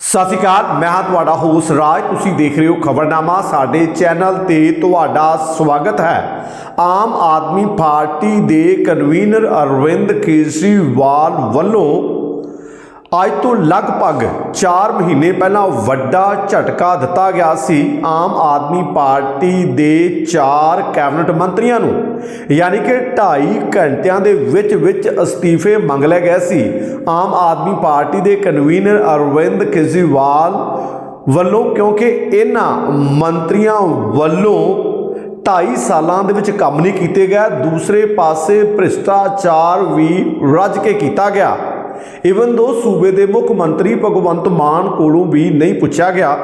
ਸਤਿ ਸ਼੍ਰੀ ਅਕਾਲ, ਮੈਂ ਹਾਂ ਤੁਹਾਡਾ ਹੋਸ ਰਾਜ। ਤੁਸੀਂ ਦੇਖ ਰਹੇ ਹੋ ਖਬਰਨਾਮਾ। ਸਾਡੇ ਚੈਨਲ ਤੇ ਤੁਹਾਡਾ ਸਵਾਗਤ ਹੈ। ਆਮ ਆਦਮੀ ਪਾਰਟੀ ਦੇ ਕਨਵੀਨਰ ਅਰਵਿੰਦ ਕੇਜਰੀਵਾਲ ਵੱਲੋਂ ਅੱਜ ਤੋਂ ਲਗਭਗ 4 ਮਹੀਨੇ ਪਹਿਲਾਂ ਵੱਡਾ ਝਟਕਾ ਦਿੱਤਾ ਗਿਆ ਸੀ ਆਮ ਆਦਮੀ ਪਾਰਟੀ ਦੇ 4 ਕੈਬਨਿਟ ਮੰਤਰੀਆਂ ਨੂੰ। ਯਾਨੀ ਕਿ 2.5 ਘੰਟਿਆਂ ਦੇ ਵਿੱਚ ਵਿੱਚ ਅਸਤੀਫੇ ਮੰਗ ਲਏ ਗਏ ਸੀ। ਆਮ ਆਦਮੀ ਪਾਰਟੀ ਦੇ ਕਨਵੀਨਰ ਅਰਵਿੰਦ ਕੇਜਰੀਵਾਲ ਵੱਲੋਂ, ਕਿਉਂਕਿ ਇਹਨਾਂ ਮੰਤਰੀਆਂ ਵੱਲੋਂ 2.5 ਸਾਲਾਂ ਦੇ ਵਿੱਚ ਕੰਮ ਨਹੀਂ ਕੀਤੇ ਗਏ, ਦੂਸਰੇ ਪਾਸੇ ਭ੍ਰਿਸ਼ਟਾਚਾਰ ਵੀ ਰੱਜ ਕੇ ਕੀਤਾ ਗਿਆ। ਇਵਨ ਦੋ ਸੂਬੇ ਦੇ ਮੁੱਖ ਮੰਤਰੀ ਭਗਵੰਤ ਮਾਨ ਕੋਲੋਂ ਵੀ ਨਹੀਂ ਪੁੱਛਿਆ ਗਿਆ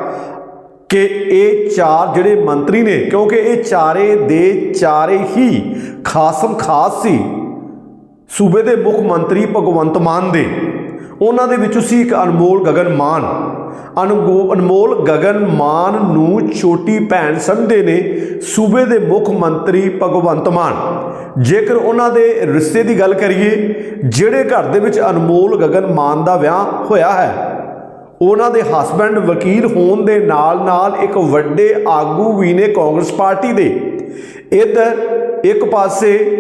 ਕਿ ਇਹ ਚਾਰ ਜਿਹੜੇ ਮੰਤਰੀ ਨੇ, ਕਿਉਂਕਿ ਇਹ ਚਾਰੇ ਦੇ ਚਾਰੇ ਹੀ ਖਾਸਮ ਖਾਸ ਸੀ ਸੂਬੇ ਦੇ ਮੁੱਖ ਮੰਤਰੀ ਭਗਵੰਤ ਮਾਨ ਦੇ। ਉਹਨਾਂ ਦੇ ਵਿੱਚੋਂ ਸੀ ਇੱਕ ਅਨਮੋਲ ਗਗਨ ਮਾਨ। ਅਨਗੋ ਅਨਮੋਲ ਗਗਨ ਮਾਨ ਨੂੰ ਛੋਟੀ ਭੈਣ ਸਮਝਦੇ ਨੇ ਸੂਬੇ ਦੇ ਮੁੱਖ ਮੰਤਰੀ ਭਗਵੰਤ ਮਾਨ। ਜੇਕਰ ਉਹਨਾਂ ਦੇ ਰਿਸ਼ਤੇ ਦੀ ਗੱਲ ਕਰੀਏ, ਜਿਹੜੇ ਘਰ ਦੇ ਵਿੱਚ ਅਨਮੋਲ ਗਗਨ ਮਾਨ ਦਾ ਵਿਆਹ ਹੋਇਆ ਹੈ, ਉਹਨਾਂ ਦੇ ਹਸਬੰਡ ਵਕੀਲ ਹੋਣ ਦੇ ਨਾਲ-ਨਾਲ ਇੱਕ ਵੱਡੇ ਆਗੂ ਵੀ ਨੇ ਕਾਂਗਰਸ ਪਾਰਟੀ ਦੇ। ਇੱਧਰ ਇੱਕ ਪਾਸੇ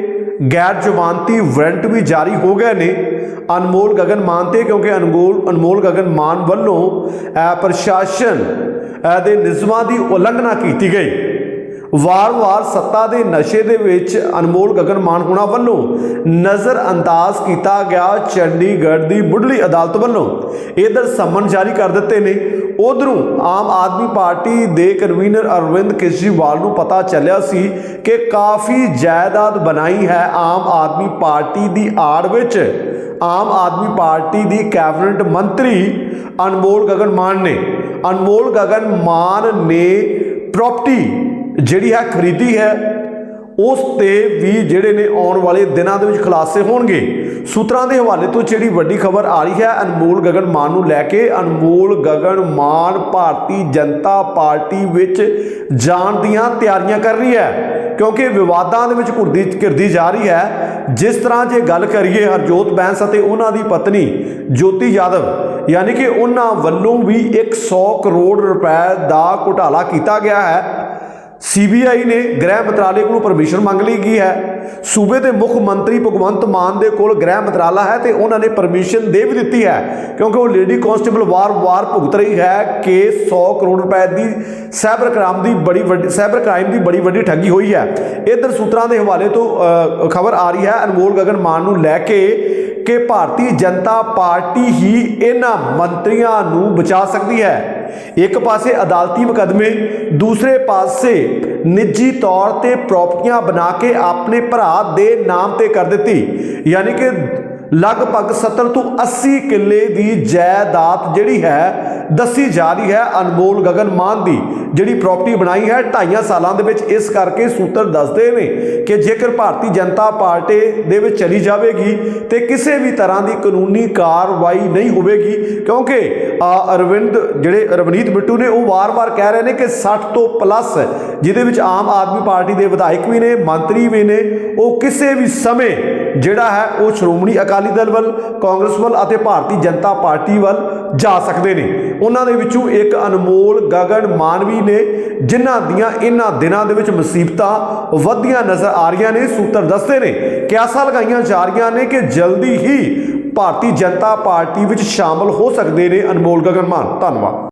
ਗੈਰ ਜ਼ਮਾਨਤੀ ਵਾਰੰਟ ਵੀ ਜਾਰੀ ਹੋ ਗਏ ਨੇ ਅਨਮੋਲ ਗਗਨ ਮਾਨ ਤੇ, ਕਿਉਂਕਿ ਅਨਮੋਲ ਅਨਮੋਲ ਗਗਨ ਮਾਨ ਵੱਲੋਂ ਪ੍ਰਸ਼ਾਸਨ ਦੇ ਨਿਯਮਾਂ ਦੀ ਉਲੰਘਣਾ ਕੀਤੀ ਗਈ। ਵਾਰ-ਵਾਰ ਸੱਤਾ ਦੇ ਨਸ਼ੇ ਦੇ ਵਿੱਚ ਅਨਮੋਲ ਗਗਨ ਮਾਨ ਹੋਣਾ ਵੱਲੋਂ ਨਜ਼ਰ ਅੰਦਾਜ਼ ਕੀਤਾ ਗਿਆ ਚੰਡੀਗੜ੍ਹ ਦੀ ਮੁੱਢਲੀ ਅਦਾਲਤ ਵੱਲੋਂ। ਇਧਰ ਸਮਨ ਜਾਰੀ ਕਰ ਦਿੱਤੇ ਨੇ। ਉਧਰੋਂ ਆਮ ਆਦਮੀ ਪਾਰਟੀ ਦੇ ਕਨਵੀਨਰ ਅਰਵਿੰਦ ਕੇਜਰੀਵਾਲ ਨੂੰ ਪਤਾ ਚੱਲਿਆ ਸੀ ਕਿ ਕਾਫੀ ਜਾਇਦਾਦ ਬਣਾਈ ਹੈ ਆਮ ਆਦਮੀ ਪਾਰਟੀ ਦੀ ਆੜ ਵਿੱਚ। ਆਮ ਆਦਮੀ ਪਾਰਟੀ ਦੀ ਕੈਬਨਿਟ ਮੰਤਰੀ ਅਨਮੋਲ ਗਗਨ ਮਾਨ ਨੇ। ਅਨਮੋਲ ਗਗਨ ਮਾਨ ਨੇ ਪ੍ਰਾਪਰਟੀ ਜਿਹੜੀ ਹੈ ਖਰੀਦੀ ਹੈ, ਉਸ ਤੇ ਵੀ ਜਿਹੜੇ ਨੇ ਆਉਣ ਵਾਲੇ ਦਿਨਾਂ ਦੇ ਵਿੱਚ ਖੁਲਾਸੇ ਹੋਣਗੇ। ਸੂਤਰਾਂ ਦੇ ਹਵਾਲੇ ਤੋਂ ਜਿਹੜੀ ਵੱਡੀ ਖਬਰ ਆ ਰਹੀ ਹੈ, ਅਨਮੋਲ ਗਗਨ ਮਾਨ ਨੂੰ ਲੈ ਕੇ ਅਨਮੋਲ ਗਗਨ ਮਾਨ ਭਾਰਤੀ ਜਨਤਾ ਪਾਰਟੀ ਵਿੱਚ ਜਾਣ ਦੀਆਂ ਤਿਆਰੀਆਂ ਕਰ ਰਹੀ ਹੈ। ਕਿਉਂਕਿ ਵਿਵਾਦਾਂ ਦੇ ਵਿੱਚ ਘੁਰਦੀ ਘਿਰਦੀ ਜਾ ਰਹੀ ਹੈ। ਜਿਸ ਤਰ੍ਹਾਂ ਜੇ ਗੱਲ ਕਰੀਏ ਹਰਜੋਤ ਬੈਂਸ ਅਤੇ ਉਹਨਾਂ ਦੀ ਪਤਨੀ ਜੋਤੀ ਯਾਦਵ, ਯਾਨੀ ਕਿ ਉਹਨਾਂ ਵੱਲੋਂ ਵੀ 100 ਕਰੋੜ ਰੁਪਏ ਦਾ ਘੁਟਾਲਾ ਕੀਤਾ ਗਿਆ ਹੈ। ਸੀਬੀਆਈ ਨੇ ਗ੍ਰਹਿ ਮੰਤਰਾਲੇ ਕੋਲੋਂ ਪਰਮਿਸ਼ਨ ਮੰਗ ਲਈ ਗਈ ਹੈ। ਸੂਬੇ ਦੇ ਮੁੱਖ ਮੰਤਰੀ ਭਗਵੰਤ ਮਾਨ ਦੇ ਕੋਲ ਗ੍ਰਹਿ ਮੰਤਰਾਲਾ ਹੈ ਤੇ ਉਹਨਾਂ ਨੇ ਪਰਮਿਸ਼ਨ ਦੇ ਵੀ ਦਿੱਤੀ ਹੈ, ਕਿਉਂਕਿ ਉਹ ਲੇਡੀ ਕਾਂਸਟੇਬਲ ਵਾਰ-ਵਾਰ ਭੁਗਤ ਰਹੀ ਹੈ ਕਿ 100 ਕਰੋੜ ਰੁਪਏ ਦੀ ਸਾਈਬਰ ਕ੍ਰਾਈਮ ਦੀ ਬੜੀ ਵੱਡੀ ਸਾਈਬਰ ਕ੍ਰਾਈਮ ਦੀ ਬੜੀ ਵੱਡੀ ਠੱਗੀ ਹੋਈ ਹੈ। ਇਧਰ ਸੂਤਰਾਂ ਦੇ ਹਵਾਲੇ ਤੋਂ ਖਬਰ ਆ ਰਹੀ ਹੈ, ਅਨਮੋਲ ਗਗਨ ਮਾਨ ਨੂੰ ਲੈ ਕੇ ਕਿ ਭਾਰਤੀ ਜਨਤਾ ਪਾਰਟੀ ਹੀ ਇਹਨਾਂ ਮੰਤਰੀਆਂ ਨੂੰ ਬਚਾ ਸਕਦੀ ਹੈ। ਇੱਕ ਪਾਸੇ ਅਦਾਲਤੀ ਮੁਕਦਮੇ, ਦੂਸਰੇ ਪਾਸੇ ਨਿੱਜੀ ਤੌਰ ਤੇ ਪ੍ਰਾਪਰਟੀਆਂ ਬਣਾ ਕੇ ਆਪਣੇ ਭਰਾ ਦੇ ਨਾਮ ਤੇ ਕਰ ਦਿੱਤੀ। ਯਾਨੀ ਕਿ ਲਗਭਗ 70 ਤੋਂ 80 ਕਿੱਲੇ ਦੀ ਜਾਇਦਾਦ ਜਿਹੜੀ ਹੈ ਦੱਸੀ ਜਾ ਰਹੀ ਹੈ ਅਨਮੋਲ ਗਗਨ ਮਾਨ ਦੀ, ਜਿਹੜੀ ਪ੍ਰਾਪਰਟੀ ਬਣਾਈ ਹੈ 2.5 ਸਾਲਾਂ ਦੇ ਵਿੱਚ। ਇਸ ਕਰਕੇ ਸੂਤਰ ਦੱਸਦੇ ਨੇ ਕਿ ਜੇਕਰ ਭਾਰਤੀ ਜਨਤਾ ਪਾਰਟੀ ਦੇ ਵਿੱਚ ਚਲੀ ਜਾਵੇਗੀ ਤੇ ਕਿਸੇ ਵੀ ਤਰ੍ਹਾਂ ਦੀ ਕਾਨੂੰਨੀ ਕਾਰਵਾਈ ਨਹੀਂ ਹੋਵੇਗੀ, ਕਿਉਂਕਿ ਅਰਵਿੰਦ, ਜਿਹੜੇ ਰਵਨੀਤ ਬਿੱਟੂ ਨੇ, ਉਹ ਵਾਰ-ਵਾਰ ਕਹਿ ਰਹੇ ਨੇ ਕਿ 60 ਤੋਂ ਪਲੱਸ ਜਿਹਦੇ ਵਿੱਚ ਆਮ ਆਦਮੀ ਪਾਰਟੀ ਦੇ ਵਿਧਾਇਕ ਵੀ ਨੇ, ਮੰਤਰੀ ਵੀ ਨੇ, ਉਹ ਕਿਸੇ ਵੀ ਸਮੇਂ ਜਿਹੜਾ ਹੈ ਉਹ ਸ਼੍ਰੋਮਣੀ ਅਕਾਲੀ ਦਲ ਵੱਲ, ਕਾਂਗਰਸ ਵੱਲ ਅਤੇ ਭਾਰਤੀ ਜਨਤਾ ਪਾਰਟੀ ਵੱਲ ਜਾ ਸਕਦੇ ਨੇ। ਉਹਨਾਂ ਦੇ ਵਿੱਚੋਂ ਇੱਕ ਅਨਮੋਲ ਗਗਨ ਮਾਨਵੀ ਨੇ, ਜਿਨ੍ਹਾਂ ਦੀਆਂ ਇਹਨਾਂ ਦਿਨਾਂ ਦੇ ਵਿੱਚ ਮੁਸੀਬਤਾਂ ਵੱਧਦੀਆਂ ਨਜ਼ਰ ਆ ਰਹੀਆਂ ਨੇ। ਸੂਤਰ ਦੱਸਦੇ ਨੇ, ਕਿਆਸਾਂ ਲਗਾਈਆਂ ਜਾ ਰਹੀਆਂ ਨੇ ਕਿ ਜਲਦੀ ਹੀ ਭਾਰਤੀ ਜਨਤਾ ਪਾਰਟੀ ਵਿੱਚ ਸ਼ਾਮਲ ਹੋ ਸਕਦੇ ਨੇ ਅਨਮੋਲ ਗਗਨ ਮਾਨ। ਧੰਨਵਾਦ।